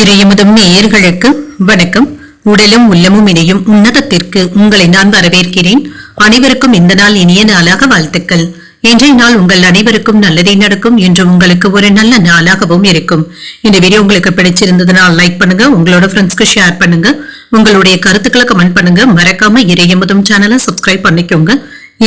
இறையமுதும் நேயர்களுக்கு வணக்கம். உடலும் உள்ளமும் இணையும் உன்னதத்திற்கு உங்களை நான் வரவேற்கிறேன். அனைவருக்கும் இந்த நாள் இனிய நாளாக வாழ்த்துக்கள். இன்றைய நாள் உங்கள் அனைவருக்கும் நல்லதே நடக்கும் என்று உங்களுக்கு ஒரு நல்ல நாளாகவும் இருக்கும். இந்த வீடியோ உங்களுக்கு பிடிச்சிருந்ததுனால் லைக் பண்ணுங்க உங்களோட ஃப்ரெண்ட்ஸ்க்கு ஷேர் பண்ணுங்க உங்களுடைய கருத்துக்களை கமெண்ட் பண்ணுங்க. மறக்காம இறையமுதும் சேனலை சப்ஸ்கிரைப் பண்ணிக்கோங்க.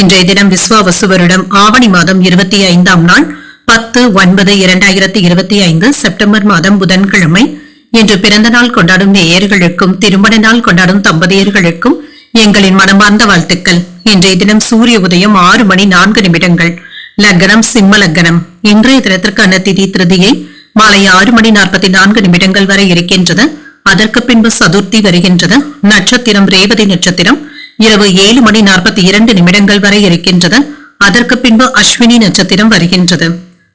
இன்றைய தினம் விஸ்வாவசு வருடம் ஆவணி மாதம் இருபத்தி ஐந்தாம் நாள் பத்து ஒன்பது இரண்டாயிரத்தி இருபத்தி ஐந்து செப்டம்பர் மாதம் புதன்கிழமை இன்று பிறந்த நாள் கொண்டாடும் நேயர்களுக்கும் திருமண நாள் கொண்டாடும் தம்பதியர்களுக்கும் எங்களின் மனமார்ந்த வாழ்த்துக்கள். இன்றைய தினம் சூரிய உதயம் ஆறு மணி நான்கு நிமிடங்கள். லக்னம் சிம்ம லக்னம். இன்றைய தினத்திற்கான திதி திருதியை மாலை ஆறு மணி நாற்பத்தி நான்கு நிமிடங்கள் வரை இருக்கின்றது. அதற்கு பின்பு சதுர்த்தி வருகின்றது. நட்சத்திரம் ரேவதி நட்சத்திரம் இரவு ஏழு மணி நாற்பத்தி இரண்டு நிமிடங்கள் வரை இருக்கின்றது. அதற்கு பின்பு அஸ்வினி நட்சத்திரம் வருகின்றது.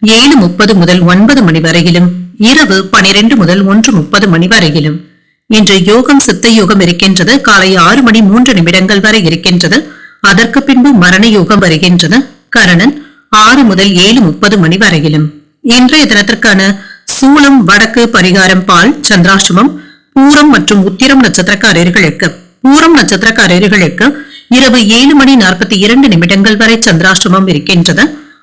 ஏழு முப்பது முதல் ஒன்பது மணி வரையிலும் இரவு பனிரெண்டு முதல் ஒன்று முப்பது மணி வரையிலும். இன்று யோகம் சித்த யோகம் இருக்கின்றது. காலை ஆறு மணி மூன்று நிமிடங்கள் வரை இருக்கின்றது. அதற்கு பின்பு மரண யோகம் வருகின்றது. கரணன் ஆறு முதல் ஏழு முப்பது மணி வரையிலும். இன்றைய தினத்திற்கான சூளம் வடக்கு பரிகாரம் பால் சந்திராசிரமம் பூரம் மற்றும் உத்திரம் நட்சத்திரக்காரர்களுக்கு பூரம் நட்சத்திரக்காரர்களுக்கு இரவு ஏழு மணி நாற்பத்தி இரண்டு நிமிடங்கள் வரை சந்திராசிரமம் இருக்கின்றது.